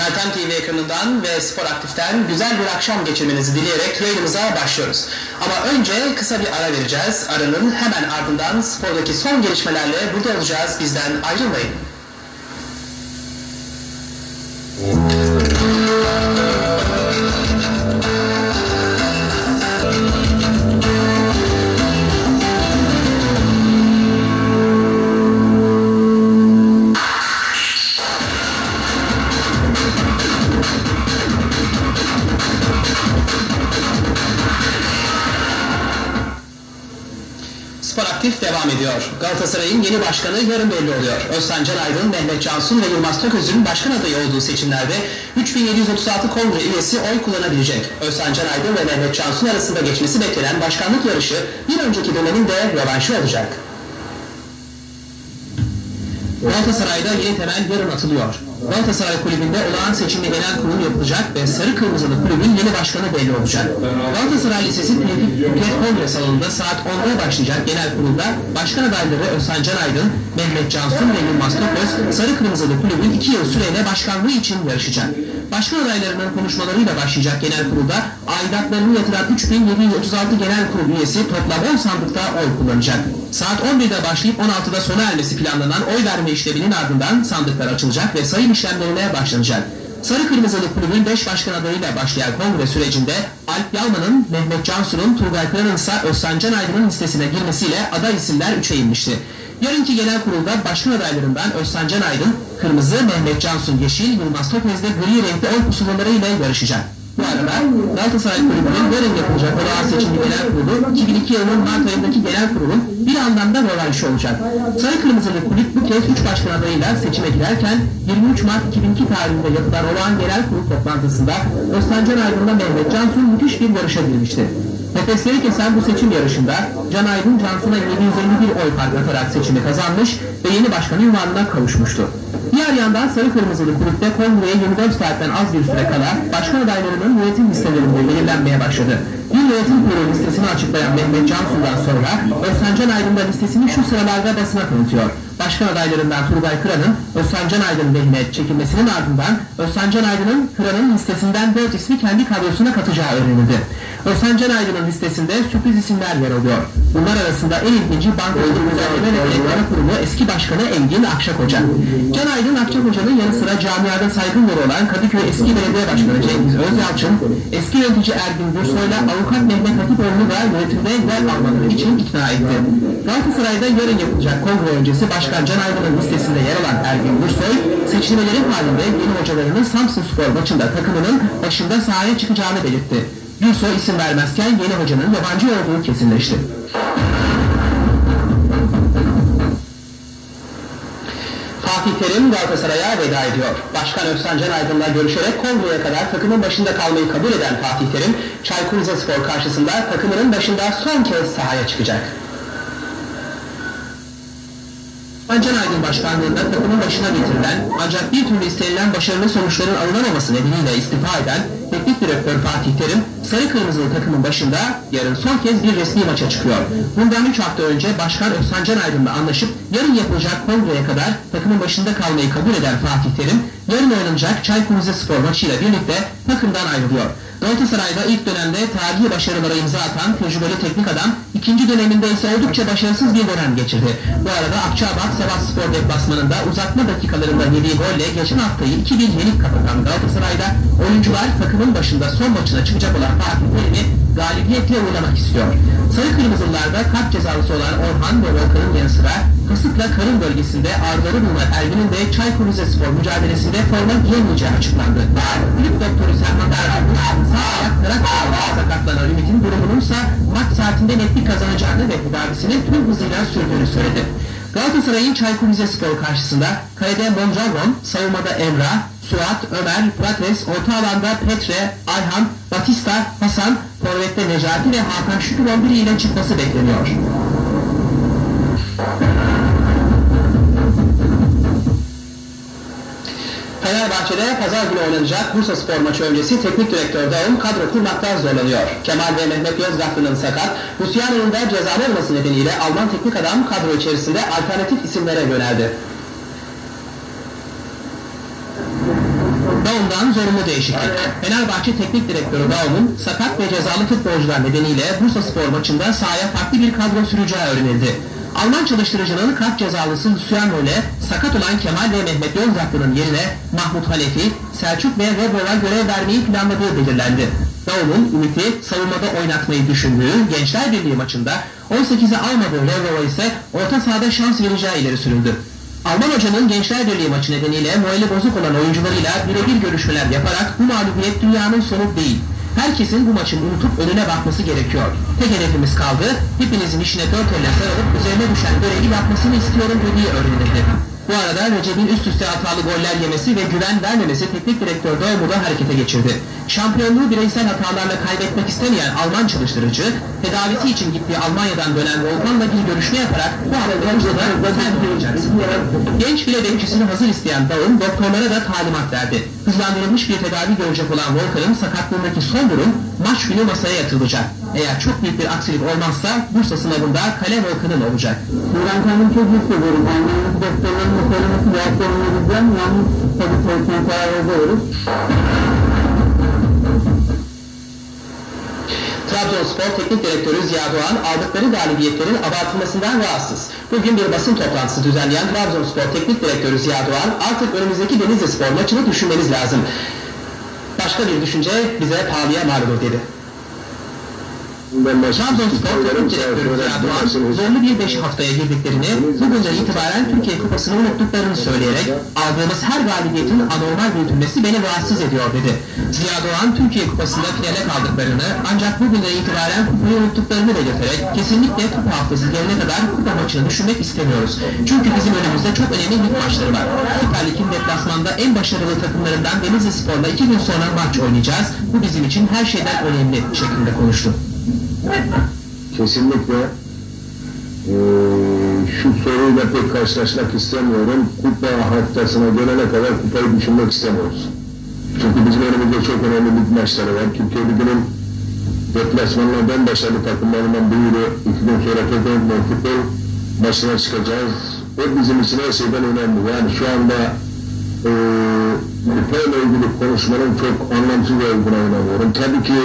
Erkam TV ekranından ve Spor Aktif'ten güzel bir akşam geçirmenizi dileyerek yayınımıza başlıyoruz. Ama önce kısa bir ara vereceğiz. Aranın hemen ardından spordaki son gelişmelerle burada olacağız. Bizden ayrılmayın. Ediyor. Galatasaray'ın yeni başkanı yarın belli oluyor. Özcan Can Aydın, Mehmet Cansun ve Yılmaz Tököz'ün başkan adayı olduğu seçimlerde 3736 kongre üyesi oy kullanabilecek. Özcan Can Aydın ve Mehmet Cansun arasında geçmesi beklenen başkanlık yarışı bir önceki dönemin de rövanşı olacak. Galatasaray'da yeni temel yarın atılıyor. Galatasaray Kulübü'nde olağan seçimli genel kurul yapılacak ve Sarı Kırmızılı Kulübün yeni başkanı belli olacak. Galatasaray Lisesi Tevfik Fikret Kongre Salonu'nda saat 10'da başlayacak genel kurulda başkan adayları Özhan Can Aydın, Mehmet Cansun ve Yılmaz Toköz, Sarı Kırmızılı Kulübün 2 yıl süreyle başkanlığı için yarışacak. Başkan adaylarının konuşmalarıyla başlayacak genel kurulda aidatlarını yatıran 3736 genel kurul üyesi toplam 10 sandıkta oy kullanacak. Saat 11'de başlayıp 16'da sona ermesi planlanan oy verme işleminin ardından sandıklar açılacak ve sayım işlemlerine başlanacak. Sarı Kırmızılı Kulübün 5 başkan adayıyla başlayan kongre sürecinde Alp Yalman'ın, Mehmet Cansu'nun, Turgay Kıran'ın ise Özcan Can Aydın'ın listesine girmesiyle aday isimler 3'e inmişti. Yarınki genel kurulda başkan adaylarından Özcan Can Aydın, kırmızı, Mehmet Cansun yeşil, Yılmaz Topez de gri renkli oy pusulalarıyla yarışacak. Bu arada Galatasaray Kulübü'nün yarın yapılacak olağan seçimli genel kurulu 2002 yılının Mart ayındaki genel kurulun bir anlamda rövanşı olacak. Sarı Kırmızılı Kulüp bu kez 3 başkan adayıyla seçime girerken 23 Mart 2002 tarihinde yapılan olağan genel kurul toplantısında Özcan Can Aydın'la Mehmet Cansu müthiş bir yarışa girmişti. Nefesleri kesen bu seçim yarışında Can Aydın Cansu'na 751 oy fark atarak seçimi kazanmış ve yeni başkan ünvanına kavuşmuştu. Diğer yandan Sarı Kırmızılı kulüpte kongreye 24 saatten az bir süre kala başkan adaylarının yönetim listelerinde belirlenmeye başladı. Bir yönetim kurulu listesini açıklayan Mehmet Cansu'dan sonra Özcan Can Aydın da listesini şu sıralarda basına tanıtıyor. Başkan adaylarından Turgay Kıran'ın Özcan Can Aydın lehine çekilmesinin ardından Özcan Can Aydın'ın Kıran'ın listesinden 4 ismi kendi kadrosuna katacağı öğrenildi. Özcan Can Aydın'ın listesinde sürpriz isimler yer alıyor. Bunlar arasında en ilginci Bankacılık Düzenleme ve Denetleme Kurumu eski başkanı Engin Akçakoca. Can Aydın Akçakoca'nın yanı sıra camiada saygın yeri olan Kadıköy eski belediye başkanı Cengiz Özyalçın, eski yönetici Ergin Gürsoy'la avukat Mehmet Hatipoğlu'nu da yönetimde yer almaları için ikna etti. Galatasaray'da yarın yapılacak kongre öncesi Başkan Can Aydın'ın listesinde yer alan Ergin Gürsoy, seçilmelerin halinde yeni hocalarının Samsun Spor maçında takımının başında sahaya çıkacağını belirtti. Gürsoy isim vermezken yeni hocanın yabancı olduğu kesinleşti. Fatih Terim Galatasaray'a veda ediyor. Başkan Özcan Can Aydın'la görüşerek kongreye kadar takımın başında kalmayı kabul eden Fatih Terim, Çaykur Rizespor karşısında takımının başında son kez sahaya çıkacak. Can Aydın başkanlığında takımın başına getirilen ancak bir türlü istenilen başarılı sonuçların alınamaması nedeniyle istifa eden teknik direktör Fatih Terim, Sarı Kırmızılı takımın başında yarın son kez bir resmi maça çıkıyor. Bundan 3 hafta önce Başkan Özhan Can Aydın'la anlaşıp yarın yapılacak kongreye kadar takımın başında kalmayı kabul eden Fatih Terim, yarın oynanacak Çaykur Rizespor maçıyla birlikte takımdan ayrılıyor. Galatasaray'da ilk dönemde tarihi başarılara imza atan tecrübeli teknik adam ikinci döneminde ise oldukça başarısız bir dönem geçirdi. Bu arada Akçaabat Sivas Spor deplasmanında uzatma dakikalarında yediği golle geçen haftayı 2-1 yenik kapatan Galatasaray'da oyuncular takımın başında son maçına çıkacak olan Fatih Terim'i galibiyetle uğurlamak istiyor. Sarı Kırmızılılarda kalp cezalısı olan Orhan ve Volkan'ın yanı sıra Kasık'la Karın bölgesinde ağrıları bulunan Ergin'in de Çaykur Rizespor mücadelesinde forma giyemeyeceği açıklandı. Kulüp doktoru Serhan Erdoğan sağ ayak Karakter'de sakatlanan Ümit'in durumununsa maç saatinde netlik kazanacağını ve tedavisini tüm hızıyla sürdüğünü söyledi. Galatasaray'ın Çaykur Rizespor karşısında kalede Mondragon, savunmada Emrah, Suat, Ömer, Prates, orta alanda Petre, Ayhan, Batista, Hasan, forvette Necati ve Hakan Şükür 11 ile çıkması bekleniyor. Fenerbahçe'de pazar günü oynanacak Bursa Spor maçı öncesi teknik direktör Dağım kadro kurmakta zorlanıyor. Kemal ve Mehmet Yozgatlı'nın sakat, Luciano'nun da cezalı olması nedeniyle Alman teknik adam kadro içerisinde alternatif isimlere yöneldi. Yapılan zorunlu değişiklik. Fenerbahçe Teknik Direktörü Daum'un sakat ve cezalı futbolcular nedeniyle Bursa Spor maçında sahaya farklı bir kadro süreceği öğrenildi. Alman çalıştırıcının kart cezalısı Luciano ile sakat olan Kemal ve Mehmet Yozgatlı'nın yerine Mahmut Halefi, Selçuk ve Rebro'ya görev vermeyi planladığı belirlendi. Daum'un Ümit'i savunmada oynatmayı düşündüğü Gençler Birliği maçında 18'e almadığı Rebro'ya ise orta sahada şans vereceği ileri sürüldü. Alman hocanın Gençler Birliği maçı nedeniyle morali bozuk olan oyuncularıyla birebir görüşmeler yaparak bu mağlubiyet dünyanın sonu değil. Herkesin bu maçın unutup önüne bakması gerekiyor. Tek hedefimiz kaldı. Hepinizin işine dört elle sarılıp üzerine düşen görevi yapmasını istiyorum dediği öğrenildi. Bu arada Recep'in üst üste hatalı goller yemesi ve güven vermemesi teknik direktör Doğum'u da harekete geçirdi. Şampiyonluğu bireysel hatalarla kaybetmek istemeyen Alman çalıştırıcı, tedavisi için gittiği Almanya'dan dönen Volkan'la bir görüşme yaparak bu hafta sen olacaksın. Genç file bekçisini hazır isteyen Daum doktorlara da talimat verdi. Hızlandırılmış bir tedavi görecek olan Volkan'ın sakatlığındaki son durum maç günü masaya yatırılacak. Eğer çok büyük bir aksilik olmazsa Bursa sınavında kale Volkan'ın olacak. Ben kendim çok hissediyorum. Almanya'daki doktorların bu olabileceğim. Yalnız tabii çalışmaya karar ediyoruz. Trabzonspor Teknik Direktörü Ziya Doğan aldıkları galibiyetlerin abartılmasından rahatsız. Bugün bir basın toplantısı düzenleyen Trabzonspor Teknik Direktörü Ziya Doğan artık önümüzdeki Denizli Spor maçını düşünmeniz lazım. Başka bir düşünce bize pahalıya mal olur dedi. Trabzonspor Teknik Direktörü Ziya Doğan zorlu bir 5 haftaya girdiklerini, bugünden itibaren Türkiye Kupası'nı unuttuklarını söyleyerek aldığımız her galibiyetin anormal büyütülmesi beni rahatsız ediyor dedi. Ziya Doğan Türkiye Kupası'nda finale kaldıklarını ancak bugünden itibaren kupayı unuttuklarını belirterek kesinlikle kupa haftası gelene kadar kupa maçını düşünmek istemiyoruz. Çünkü bizim önümüzde çok önemli lig maçları var. Süper Lig'in deplasmanda en başarılı takımlarından Denizli Spor'la iki gün sonra maç oynayacağız. Bu bizim için her şeyden önemli şeklinde konuştu. Kesinlikle eee, şu soruyla pek karşılaşmak istemiyorum. Kupa haftasına gelene kadar kupayı düşünmek istemiyoruz. Çünkü bizim önümüzde çok önemli lig maçları var. Türkiye Ligi'nin deplasmanlarından en başarılı takımlarından biri. İki gün sonra tekrar futbol maçına çıkacağız. O bizim için her şeyden önemli. Yani şu anda eee kupayla ilgili konuşmanın çok anlamsız olduğuna inanıyorum. Tabii ki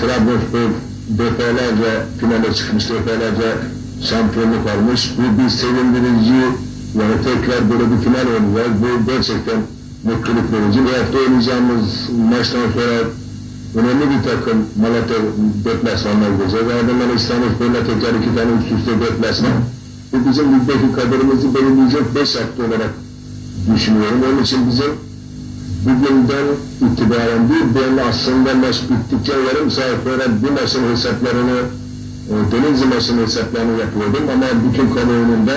Trabzonspor defalarca finale çıkmış, defalarca şampiyonluk almış. Bu bir sevindirici, yani tekrar böyle bir final oynayacağız. Bu gerçekten mutluluk verici. Bu hafta oynayacağımız maçtan sonra önemli bir takım Malatya deplasmanına gideceğiz. Ardından İstanbulspor'la tekrar iki tane üst üste deplasman. Bu bizim ligdeki kaderimizi belirleyecek beş hafta olarak düşünüyorum. Onun için bizim bugünden itibaren bir belli aslında bittikçe yarım saat sonra bir maçın hesaplarını e, Denizli maçının hesaplarını yapıyordum ama bütün kamuoyunun da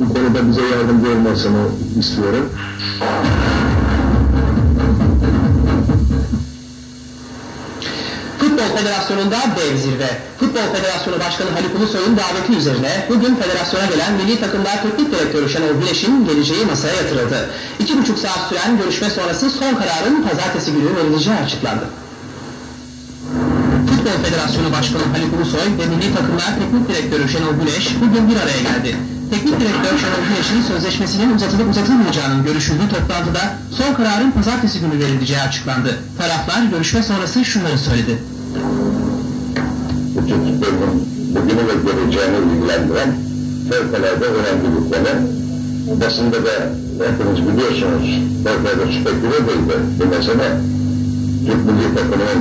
bu konuda bize yardımcı olmasını istiyorum. Federasyonu'nda dev zirve. Futbol Federasyonu Başkanı Haluk Ulusoy'un daveti üzerine bugün federasyona gelen Milli Takımlar Teknik Direktörü Şenol Güneş'in geleceği masaya yatırıldı. İki buçuk saat süren görüşme sonrası son kararın pazartesi günü verileceği açıklandı. Futbol Federasyonu Başkanı Haluk Ulusoy ve Milli Takımlar Teknik Direktörü Şenol Güneş bugün bir araya geldi. Teknik Direktör Şenol Güneş'in sözleşmesinin uzatılıp uzatılmayacağının görüşüldüğü toplantıda son kararın pazartesi günü verileceği açıklandı. Taraflar görüşme sonrası şunları söyledi. Futbolun bugünü ve geleceğini ilgilendiren fevkalade önemli bir konu. Basında da hepiniz biliyorsunuz, fevkalade speküle değildi bu mesele. Türk milli takımının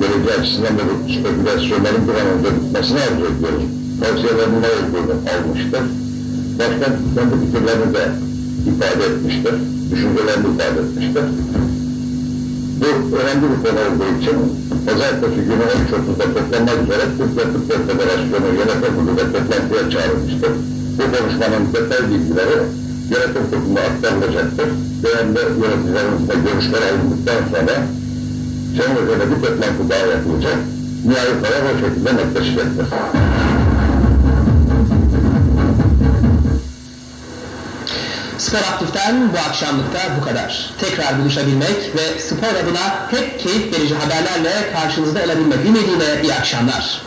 geleceği açısından da bu spekülasyonların bir an önce bitmesini arzu ediyoruz. Tavsiyelerin ne olduğunu almıştır. Başkan kendi fikirlerini de ifade etmiştir, düşüncelerini ifade etmiştir. Bu önemli bir konu olduğu için pazartesi günü 13.30'da toplanmak üzere Türkiye Futbol Federasyonu Yönetim Kurulu'da toplantıya çağrılmıştır. Bu konuşmanın detay bilgileri yönetim kuruluna aktarılacaktır. Değerli yöneticilerimizle görüşler alındıktan sonra Cenevre'de bir toplantı daha yapılacak. Nihai karar o şekilde netleşecektir. Spor Aktif'ten bu akşamlıkta bu kadar. Tekrar buluşabilmek ve spor adına hep keyif verici haberlerle karşınızda olabilmek ümidiyle iyi akşamlar.